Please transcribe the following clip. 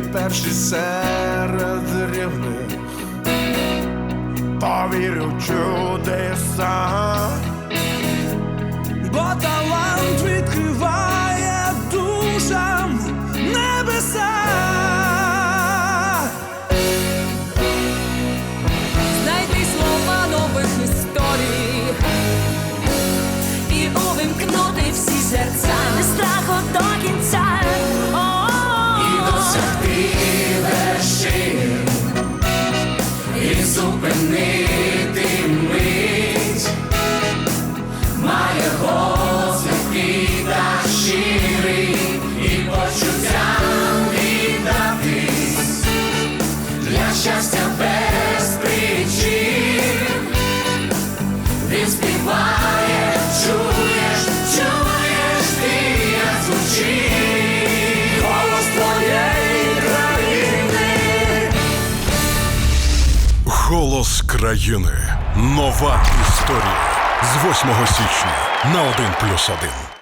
перший серед рівних, повірю чудеса, бо талант зупинити мить. Має голос легкий та щирий і почуттям віддатись для щастя без причин. Він співає, чуєш, чуєш, ти як звучить Голос країни. Нова історія з 8 січня на 1+,1.